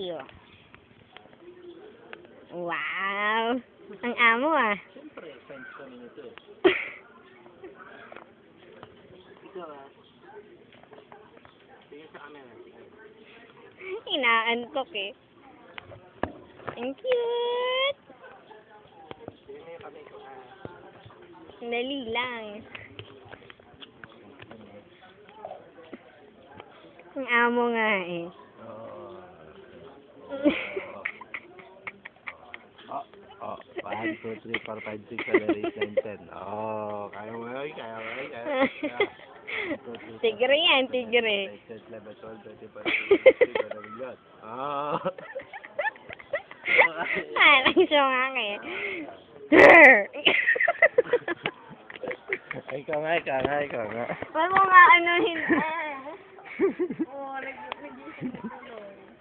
Yo. Wow! Ang amo ah. Siyempre, friends kami nito eh. Ikaw sa camera. Inaantok eh. Ang cute! Tingin. Dali lang. Ang amo nga eh. Oh. Oh, 1, 2, 3, 4, 5, 6, 7, 8, 9, 10. Oh, kaya mo yun, kaya mo yun, kaya mo yun. Tigre yan, tigre. 11, 12, 13, 14, 15, 16, 17, 18. Oh. Parang siya nga eh. ikaw nga, ikaw nga, ikaw nga. Wala mo nga ano hindi. Oo, nag-isip ko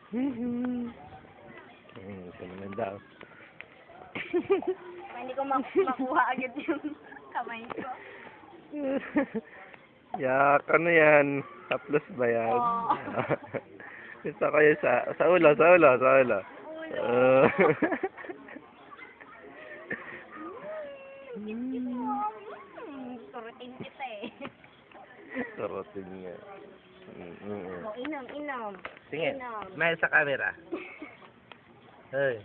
Hmm, ito naman daw. Hindi ko mak- makuha agad yung kamay ko. Yak, ano yan? Haplos ba yan? Oo. Ko yun sa, sa ulo, sa ulo, sa ulo. Ulo. Uh, Hmm, Turutin kita eh. Sarotin nga. Mm, mm, inom, inom. Sige, Inom. smile sa camera. Hey.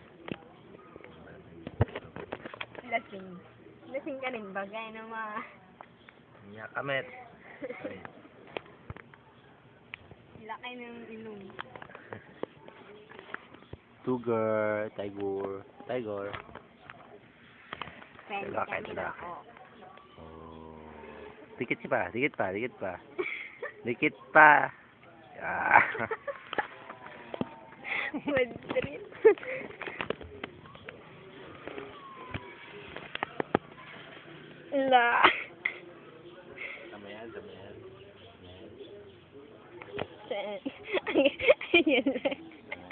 Lasing. Lasing ka rin ba? Gaya ng mga... Yak, kamet. Laki ng inom. Tuger, tiger, tiger. Friend Lalaki, kami lalaki. ako. Oh. Dikit pa, dikit pa, dikit pa. Dikit pa. Ah. La. Tama yan, tama yan. Saan? Ayan lang.